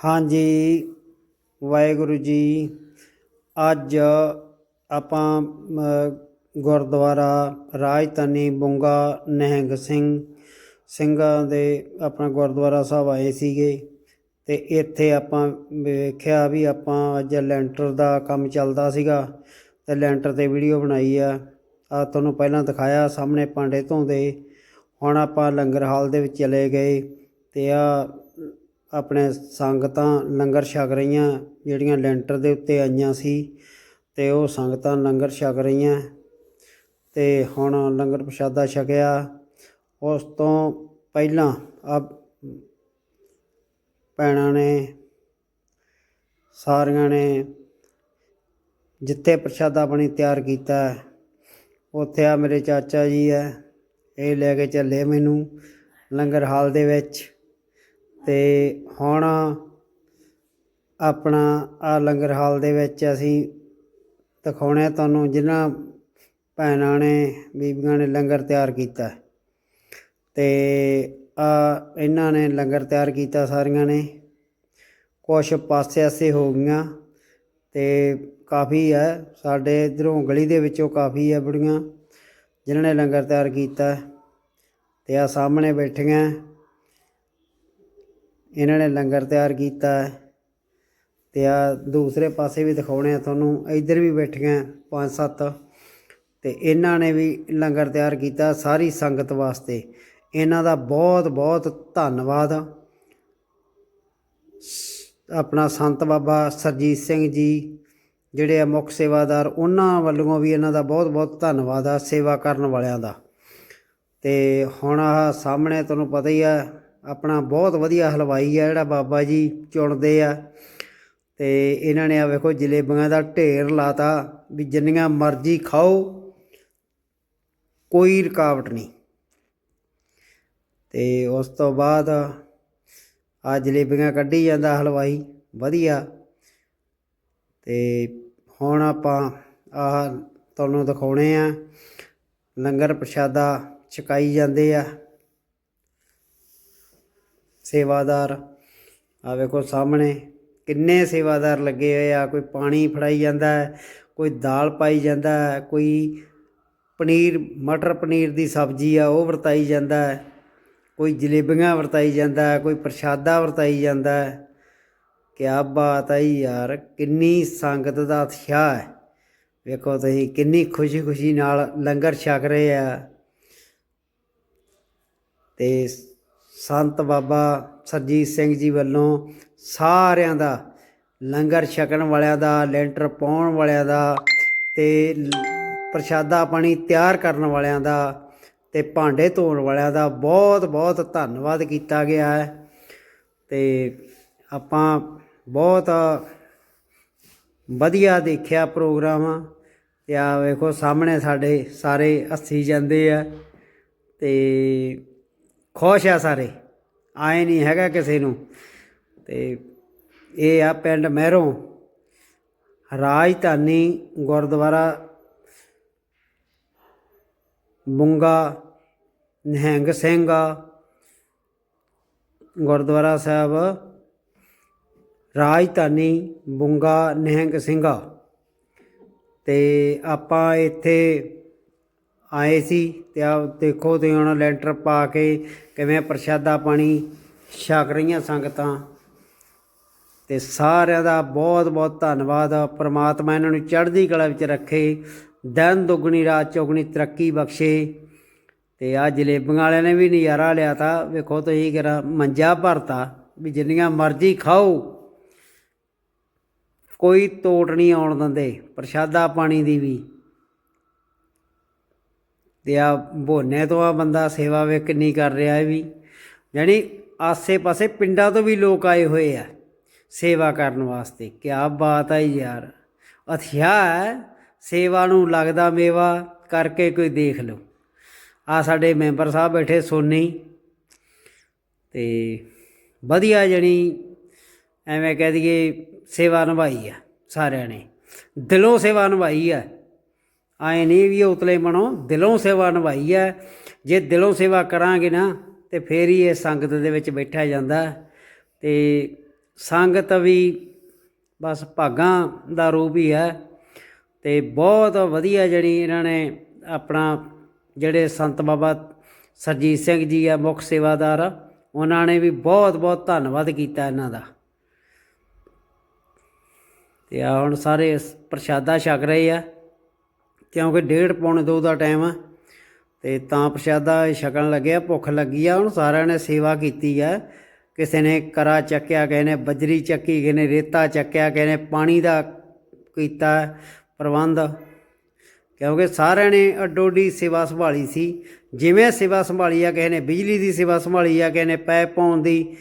ਹਾਂਜੀ, ਵਾਹਿਗੁਰੂ ਜੀ। ਅੱਜ ਆਪਾਂ ਗੁਰਦੁਆਰਾ ਰਾਜਧਾਨੀ ਬੁੰਗਾ ਨਹਿੰਗ ਸਿੰਘ, ਸਿੰਘਾਂ ਦੇ ਆਪਣਾ ਗੁਰਦੁਆਰਾ ਸਾਹਿਬ ਆਏ ਸੀਗੇ ਤੇ ਇੱਥੇ ਆਪਾਂ ਵੇਖਿਆ ਵੀ ਆਪਾਂ ਅੱਜ ਲੈਂਟਰ ਦਾ ਕੰਮ ਚੱਲਦਾ ਸੀਗਾ ਤੇ ਲੈਂਟਰ ਤੇ ਵੀਡੀਓ ਬਣਾਈ ਆ। ਆ ਤੁਹਾਨੂੰ ਪਹਿਲਾਂ ਦਿਖਾਇਆ ਸਾਹਮਣੇ ਭਾਂਡੇ ਧੋਂਦੇ। ਹੁਣ ਆਪਾਂ ਲੰਗਰ ਹਾਲ ਦੇ ਵਿੱਚ ਚਲੇ ਗਏ ਤੇ ਆ ਆਪਣੇ ਸੰਗਤਾਂ ਲੰਗਰ ਛਕ ਰਹੀਆਂ, ਜਿਹੜੀਆਂ ਲੈਂਟਰ ਦੇ ਉੱਤੇ ਆਈਆਂ ਸੀ, ਤੇ ਉਹ ਸੰਗਤਾਂ ਲੰਗਰ ਛਕ ਰਹੀਆਂ। ਤੇ ਹੁਣ ਲੰਗਰ ਪ੍ਰਸ਼ਾਦਾ ਛਕਿਆ। ਉਸ ਤੋਂ ਪਹਿਲਾਂ ਆ ਭੈਣਾਂ ਨੇ, ਸਾਰਿਆਂ ਨੇ ਜਿੱਥੇ ਪ੍ਰਸ਼ਾਦਾ ਪਾਣੀ ਤਿਆਰ ਕੀਤਾ, ਉੱਥੇ ਆ ਮੇਰੇ ਚਾਚਾ ਜੀ ਹੈ ਇਹ ਲੈ ਕੇ ਚੱਲੇ ਮੈਨੂੰ ਲੰਗਰ ਹਾਲ ਦੇ ਵਿੱਚ। ਅਤੇ ਹੁਣ ਆਪਣਾ ਆ ਲੰਗਰ ਹਾਲ ਦੇ ਵਿੱਚ ਅਸੀਂ ਦਿਖਾਉਣੇ ਆ ਤੁਹਾਨੂੰ ਜਿਨ੍ਹਾਂ ਭੈਣਾਂ ਨੇ, ਬੀਬੀਆਂ ਨੇ ਲੰਗਰ ਤਿਆਰ ਕੀਤਾ ਹੈ। ਤੇ ਆ ਇਹਨਾਂ ਨੇ ਲੰਗਰ ਤਿਆਰ ਕੀਤਾ ਸਾਰੀਆਂ ਨੇ ਕੁਛ ਪਾਸੇ ਆਸੇ ਹੋ ਗਈਆਂ ਤੇ ਕਾਫੀ ਹੈ ਸਾਡੇ ਇਧਰੋਂ ਗਲੀ ਦੇ ਵਿੱਚੋਂ ਕਾਫੀ ਹੈ ਬੁੜੀਆਂ ਜਿਨ੍ਹਾਂ ਨੇ ਲੰਗਰ ਤਿਆਰ ਕੀਤਾ ਹੈ। ਤੇ ਆ ਸਾਹਮਣੇ ਬੈਠੀਆਂ ਇਹਨਾਂ ਨੇ ਲੰਗਰ ਤਿਆਰ ਕੀਤਾ ਹੈ ਤੇ ਆ ਦੂਸਰੇ ਪਾਸੇ ਵੀ ਦਿਖਾਉਣੇ ਆ ਤੁਹਾਨੂੰ। ਇੱਧਰ ਵੀ ਬੈਠੀਆਂ ਪੰਜ ਸੱਤ ਤੇ ਇਹਨਾਂ ਨੇ ਵੀ ਲੰਗਰ ਤਿਆਰ ਕੀਤਾ ਸਾਰੀ ਸੰਗਤ ਵਾਸਤੇ। ਇਹਨਾਂ ਦਾ ਬਹੁਤ ਬਹੁਤ ਧੰਨਵਾਦ। ਆਪਣਾ ਸੰਤ ਬਾਬਾ ਸਰਜੀਤ ਸਿੰਘ ਜੀ, ਜਿਹੜੇ ਆ ਮੁੱਖ ਸੇਵਾਦਾਰ, ਉਹਨਾਂ ਵੱਲੋਂ ਵੀ ਇਹਨਾਂ ਦਾ ਬਹੁਤ ਬਹੁਤ ਧੰਨਵਾਦ ਆ ਸੇਵਾ ਕਰਨ ਵਾਲਿਆਂ ਦਾ। ਤੇ ਹੁਣ ਆਹ ਸਾਹਮਣੇ ਤੁਹਾਨੂੰ ਪਤਾ ਹੀ ਆ ਆਪਣਾ ਬਹੁਤ ਵਧੀਆ ਹਲਵਾਈ ਆ, ਜਿਹੜਾ ਬਾਬਾ ਜੀ ਚੁਣਦੇ ਆ। ਤੇ ਇਹਨਾਂ ਨੇ ਆ ਵੇਖੋ ਜਲੇਬੀਆਂ ਦਾ ਢੇਰ ਲਾਤਾ ਵੀ ਜਿੰਨੀਆਂ ਮਰਜ਼ੀ ਖਾਓ, ਕੋਈ ਰੁਕਾਵਟ ਨਹੀਂ। ਤੇ ਉਸ ਤੋਂ ਬਾਅਦ ਆ ਜਲੇਬੀਆਂ ਕੱਢੀ ਜਾਂਦਾ ਹਲਵਾਈ, ਵਧੀਆ। ਤੇ ਹੁਣ ਆਪਾਂ ਆਹ ਤੁਹਾਨੂੰ ਦਿਖਾਉਣੇ ਆ, ਲੰਗਰ ਪ੍ਰਸ਼ਾਦਾ ਛਕਾਈ ਜਾਂਦੇ ਆ। ਸੇਵਾਦਾਰ। ਆ ਵੇਖੋ ਸਾਹਮਣੇ ਕਿੰਨੇ ਸੇਵਾਦਾਰ ਲੱਗੇ ਹੋਏ ਆ। ਕੋਈ ਪਾਣੀ ਫੜਾਈ ਜਾਂਦਾ ਹੈ, ਕੋਈ ਦਾਲ ਪਾਈ ਜਾਂਦਾ ਹੈ, ਕੋਈ ਪਨੀਰ, ਮਟਰ ਪਨੀਰ ਦੀ ਸਬਜ਼ੀ ਆ, ਉਹ ਵਰਤਾਈ ਜਾਂਦਾ ਹੈ। ਕੋਈ ਜਲੇਬੀਆਂ ਵਰਤਾਈ ਜਾਂਦਾ ਹੈ, ਕੋਈ ਪ੍ਰਸ਼ਾਦਾ ਵਰਤਾਈ ਜਾਂਦਾ ਹੈ। ਕਿਆ ਬਾਤ ਹੈ ਯਾਰ, ਕਿੰਨੀ ਸੰਗਤ ਦਾ ਉਤਸ਼ਾਹ ਹੈ। ਵੇਖੋ ਤੁਸੀਂ ਕਿੰਨੀ ਖੁਸ਼ੀ-ਖੁਸ਼ੀ ਨਾਲ ਲੰਗਰ ਛਕ ਰਹੇ ਆ। ਤੇ ਸੰਤ ਬਾਬਾ ਸਰਜੀਤ ਸਿੰਘ ਜੀ ਵੱਲੋਂ ਸਾਰਿਆਂ ਦਾ, ਲੰਗਰ ਛਕਣ ਵਾਲਿਆਂ ਦਾ, ਲੈਂਟਰ ਪਾਉਣ ਵਾਲਿਆਂ ਦਾ ਤੇ ਪ੍ਰਸ਼ਾਦਾ ਪਾਣੀ ਤਿਆਰ ਕਰਨ ਵਾਲਿਆਂ ਦਾ ਤੇ ਭਾਂਡੇ ਧੋਣ ਵਾਲਿਆਂ ਦਾ ਬਹੁਤ ਬਹੁਤ ਧੰਨਵਾਦ ਕੀਤਾ ਗਿਆ ਹੈ। ਤੇ ਆਪਾਂ ਬਹੁਤ ਵਧੀਆ ਦੇਖਿਆ ਪ੍ਰੋਗਰਾਮ। ਤੇ ਆ ਵੇਖੋ ਸਾਹਮਣੇ ਸਾਡੇ ਸਾਰੇ ਹੱਸੀ ਜਾਂਦੇ ਆ। ਤੇ ਖੁਸ਼ ਆ ਸਾਰੇ। ਆਏ ਨਹੀਂ ਹੈਗਾ ਕਿਸੇ ਨੂੰ। ਤੇ ਇਹ ਆ ਪਿੰਡ ਮਹਿਰੋਂ। ਰਾਜਧਾਨੀ ਗੁਰਦੁਆਰਾ ਬੁੰਗਾ, ਨਿਹੰਗ ਸਿੰਘ ਗੁਰਦੁਆਰਾ ਸਾਹਿਬ, ਰਾਜਧਾਨੀ ਬੁੰਗਾ, ਨਿਹੰਗ ਸਿੰਘਾ ਤੇ ਆਪਾਂ ਇੱਥੇ ਆਏ ਸੀ ਤੇ ਆ ਦੇਖੋ ਤੇ ਹੁਣ ਲੈਂਟਰ ਪਾ ਕੇ ਕਿਵੇਂ ਪ੍ਰਸ਼ਾਦਾ ਪਾਣੀ ਛਕ ਰਹੀਆਂ ਸੰਗਤਾਂ। ਤੇ ਸਾਰਿਆਂ ਦਾ ਬਹੁਤ ਬਹੁਤ ਧੰਨਵਾਦ। ਪ੍ਰਮਾਤਮਾ ਇਹਨਾਂ ਨੂੰ ਚੜ੍ਹਦੀ ਕਲਾ ਵਿੱਚ ਰੱਖੇ, ਦਿਨ ਦੁੱਗਣੀ, ਰਾਤ ਚੌਗਣੀ ਤਰੱਕੀ ਬਖਸ਼ੇ। ਤੇ ਆ ਜਲੇਬੀਆਂ ਵਾਲਿਆਂ ਨੇ ਵੀ ਨਜ਼ਾਰਾ ਲਿਆ ਤਾ। ਵੇਖੋ ਤੁਸੀਂ ਕਿਹੜਾ ਮੰਜਾ ਭਰਤਾ, ਵੀ ਜਿੰਨੀਆਂ ਮਰਜ਼ੀ ਖਾਓ। ਕੋਈ ਤੋਟ ਨਹੀਂ ਆਉਣ ਦਿੰਦੇ, ਪ੍ਰਸ਼ਾਦਾ ਪਾਣੀ ਦੀ ਵੀ। ਤੇ ਆ ਬੋਨੇ ਤੋਂ ਆ ਬੰਦਾ ਸੇਵਾ ਵੇ ਕਿੰਨੀ ਕਰ ਰਿਹਾ ਹੈ ਵੀ। ਯਾਨੀ ਆਸੇ-ਪਾਸੇ ਪਿੰਡਾਂ ਤੋਂ ਵੀ ਲੋਕ ਆਏ ਹੋਏ ਆ ਸੇਵਾ ਕਰਨ ਵਾਸਤੇ। ਕੀ ਬਾਤ ਹੈ ਯਾਰ। ਅਥਿਆ ਹੈ, ਸੇਵਾ ਨੂੰ ਲੱਗਦਾ ਮੇਵਾ ਕਰਕੇ ਕੋਈ ਦੇਖ ਲਓ। ਆ ਸਾਡੇ ਮੈਂਬਰ ਸਾਹਿਬ ਬੈਠੇ ਸੋਨੀ। ਤੇ ਵਧੀਆ ਜਣੀ ਐਵੇਂ ਕਹਿ ਦਈਏ ਸੇਵਾ ਨਿਭਾਈ ਆ ਸਾਰਿਆਂ ਨੇ। ਦਿਲੋਂ ਸੇਵਾ ਨਿਭਾਈ ਆ। ਆਏ ਨਹੀਂ ਵੀ ਉਤਲੇ ਬਣੋ ਦਿਲੋਂ ਸੇਵਾ ਨਿਭਾਈ ਹੈ ਜੇ ਦਿਲੋਂ ਸੇਵਾ ਕਰਾਂਗੇ ਨਾ, ਤੇ ਫੇਰ ਹੀ ਇਹ ਸੰਗਤ ਦੇ ਵਿੱਚ ਬੈਠਾ ਜਾਂਦਾ। ਤੇ ਸੰਗਤ ਵੀ ਬਸ ਭਾਗਾਂ ਦਾ ਰੂਪ ਹੀ ਹੈ। ਤੇ ਬਹੁਤ ਵਧੀਆ ਜਿਹੜੀ ਇਹਨਾਂ ਨੇ ਆਪਣਾ ਜਿਹੜੇ ਸੰਤ ਬਾਬਾ ਸਰਜੀਤ ਸਿੰਘ ਜੀ ਆ, ਮੁੱਖ ਸੇਵਾਦਾਰ, ਉਹਨਾਂ ਨੇ ਵੀ ਬਹੁਤ ਬਹੁਤ ਧੰਨਵਾਦ ਕੀਤਾ ਇਹਨਾਂ ਦਾ। ਤੇ ਆ ਹੁਣ ਸਾਰੇ ਪ੍ਰਸ਼ਾਦਾ ਛਕ ਰਹੇ ਆ। ਕਿਉਂਕਿ ਡੇਢ ਪੌਣੇ ਦੋ ਦਾ ਟਾਈਮ ਆ। ਤੇ ਤਾਂ ਪ੍ਰਸ਼ਾਦਾ ਛਕਣ ਲੱਗਿਆ, ਭੁੱਖ ਲੱਗੀ ਆ ਹੁਣ ਸਾਰਿਆਂ ਨੇ ਸੇਵਾ ਕੀਤੀ ਆ। ਕਿਸੇ ਨੇ ਕਰਾ ਚੱਕਿਆ, ਕਿਸੇ ਨੇ ਬਜਰੀ ਚੱਕੀ, ਕਿਸੇ ਨੇ ਰੇਤਾ ਚੱਕਿਆ, ਕਿਸੇ ਨੇ ਪਾਣੀ ਦਾ ਕੀਤਾ ਪ੍ਰਬੰਧ। ਕਿਉਂਕਿ ਸਾਰਿਆਂ ਨੇ ਅੱਡੋਡੀ ਸੇਵਾ ਸੰਭਾਲੀ ਸੀ। ਜਿਵੇਂ ਸੇਵਾ ਸੰਭਾਲੀ ਆ, ਕਿਸੇ ਨੇ ਬਿਜਲੀ ਦੀ ਸੇਵਾ ਸੰਭਾਲੀ ਆ, ਕਿਸੇ ਨੇ ਪੈਪ ਪਾਉਣ ਦੀ,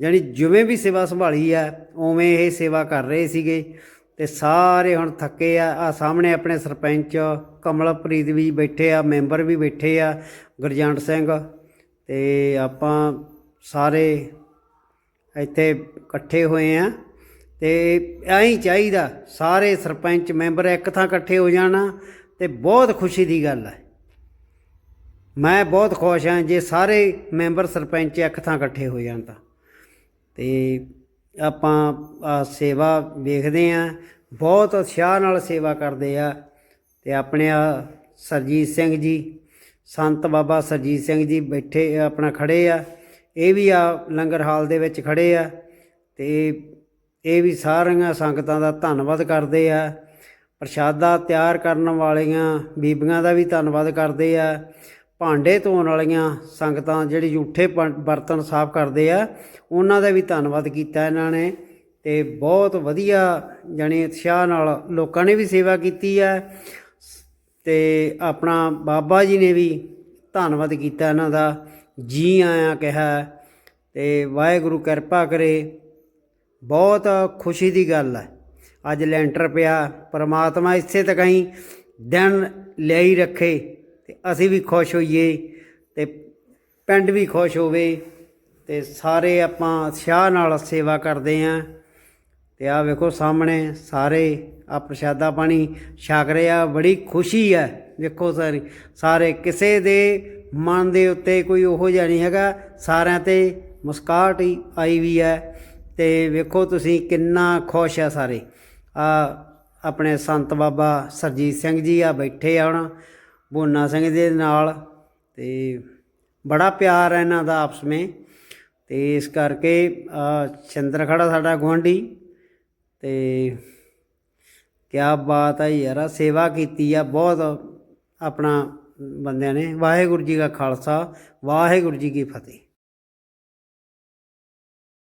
ਜਾਣੀ ਜਿਵੇਂ ਵੀ ਸੇਵਾ ਸੰਭਾਲੀ ਆ, ਉਵੇਂ ਇਹ ਸੇਵਾ ਕਰ ਰਹੇ ਸੀਗੇ। ਤੇ ਸਾਰੇ ਹੁਣ ਥੱਕੇ ਆ। ਆ ਸਾਹਮਣੇ ਆਪਣੇ ਸਰਪੰਚ ਕਮਲਪ੍ਰੀਤ ਵੀ ਬੈਠੇ ਆ, ਮੈਂਬਰ ਵੀ ਬੈਠੇ ਆ, ਗੁਰਜੰਟ ਸਿੰਘ ਤੇ ਆਪਾਂ ਸਾਰੇ ਇੱਥੇ ਇਕੱਠੇ ਹੋਏ ਆ ਤੇ ਐਂ ਹੀ ਚਾਹੀਦਾ ਸਾਰੇ ਸਰਪੰਚ ਮੈਂਬਰ ਇੱਕ ਥਾਂ ਇਕੱਠੇ ਹੋ ਜਾਣਾ ਤੇ ਬਹੁਤ ਖੁਸ਼ੀ ਦੀ ਗੱਲ ਹੈ ਮੈਂ ਬਹੁਤ ਖੁਸ਼ ਹਾਂ ਜੇ ਸਾਰੇ ਮੈਂਬਰ ਸਰਪੰਚ ਇੱਕ ਥਾਂ ਇਕੱਠੇ ਹੋ ਜਾਣ ਤਾਂ। ਤੇ ਆਪਾਂ ਸੇਵਾ ਵੇਖਦੇ ਆ ਬਹੁਤ ਉਤਸ਼ਾਹ ਨਾਲ ਸੇਵਾ ਕਰਦੇ ਆ। ਤੇ ਆਪਣੇ ਆ ਸਰਜੀਤ ਸਿੰਘ ਜੀ, ਸੰਤ ਬਾਬਾ ਸਰਜੀਤ ਸਿੰਘ ਜੀ ਬੈਠੇ, ਆਪਣਾ ਖੜੇ ਆ। ਇਹ ਵੀ ਆ ਲੰਗਰ ਹਾਲ ਦੇ ਵਿੱਚ ਖੜੇ ਆ। ਤੇ ਇਹ ਵੀ ਸਾਰੀਆਂ ਸੰਗਤਾਂ ਦਾ ਧੰਨਵਾਦ ਕਰਦੇ ਆ। ਪ੍ਰਸ਼ਾਦਾ ਤਿਆਰ ਕਰਨ ਵਾਲੀਆਂ ਬੀਬੀਆਂ ਦਾ ਵੀ ਧੰਨਵਾਦ ਕਰਦੇ ਆ। ਭਾਂਡੇ ਧੋਣ ਵਾਲੀਆਂ ਸੰਗਤਾਂ ਜਿਹੜੀ ਝੂਠੇ ਪ- ਬਰਤਨ ਸਾਫ਼ ਕਰਦੇ ਆ, ਉਹਨਾਂ ਦਾ ਵੀ ਧੰਨਵਾਦ ਕੀਤਾ ਇਹਨਾਂ ਨੇ ਤੇ ਬਹੁਤ ਵਧੀਆ ਜਾਣੀ ਉਤਸ਼ਾਹ ਨਾਲ ਲੋਕਾਂ ਨੇ ਵੀ ਸੇਵਾ ਕੀਤੀ ਆ। ਤੇ ਆਪਣਾ ਬਾਬਾ ਜੀ ਨੇ ਵੀ ਧੰਨਵਾਦ ਕੀਤਾ ਇਹਨਾਂ ਦਾ, ਜੀ ਆਇਆਂ ਕਿਹਾ ਤੇ ਵਾਹਿਗੁਰੂ ਕਿਰਪਾ ਕਰੇ। ਬਹੁਤ ਖੁਸ਼ੀ ਦੀ ਗੱਲ ਹੈ ਅੱਜ ਲੈਂਟਰ ਪਿਆ, ਪਰਮਾਤਮਾ ਇਸੇ ਤੱਕ ਹੀ ਦਿਨ ਲਈ ਰੱਖੇ। ਤੇ ਅਸੀਂ ਵੀ ਖੁਸ਼ ਹੋਈਏ ਤੇ ਪਿੰਡ ਵੀ ਖੁਸ਼ ਹੋਵੇ ਤੇ ਸਾਰੇ ਆਪਾਂ ਉਤਸ਼ਾਹ ਨਾਲ ਸੇਵਾ ਕਰਦੇ ਆਂ। ਤੇ ਆ ਵੇਖੋ ਸਾਹਮਣੇ ਸਾਰੇ ਆ ਪ੍ਰਸ਼ਾਦਾ ਪਾਣੀ ਛਕ ਰਹੇ ਆ, ਬੜੀ ਖੁਸ਼ੀ ਹੈ ਵੇਖੋ ਸਾਰੇ ਸਾਰੇ ਕਿਸੇ ਦੇ ਮਨ ਦੇ ਉੱਤੇ ਕੋਈ ਉਹੋ ਜਿਹਾ ਨਹੀਂ ਹੈਗਾ, ਸਾਰਿਆਂ ਤੇ ਮੁਸਕਾਟ ਹੀ ਆਈ ਵੀ ਹੈ ਤੇ ਵੇਖੋ ਤੁਸੀਂ ਕਿੰਨਾ ਖੁਸ਼ ਆ ਸਾਰੇ। ਆ ਆਪਣੇ ਸੰਤ ਬਾਬਾ ਸਰਜੀਤ ਸਿੰਘ ਜੀ ਆ ਬੈਠੇ ਆ ਹੁਣ। ਬੋਨਾ ਸਿੰਘ ਦੇ ਨਾਲ ਤੇ ਬੜਾ ਪਿਆਰ ਹੈ ਇਹਨਾਂ ਦਾ ਆਪਸ ਵਿੱਚ। ਤੇ ਇਸ ਕਰਕੇ, ਆ ਚੰਦਰ ਖੜਾ ਸਾਡਾ ਗੁਆਂਢੀ। ਤੇ ਕਿਆ ਬਾਤ ਹੈ ਯਾਰ ਸੇਵਾ ਕੀਤੀ ਆ, ਬਹੁਤ ਆਪਣਾ ਬੰਦਿਆਂ ਨੇ। ਵਾਹਿਗੁਰੂ ਜੀ ਕਾ ਖਾਲਸਾ, ਵਾਹਿਗੁਰੂ ਜੀ ਕੀ ਫਤਿਹ।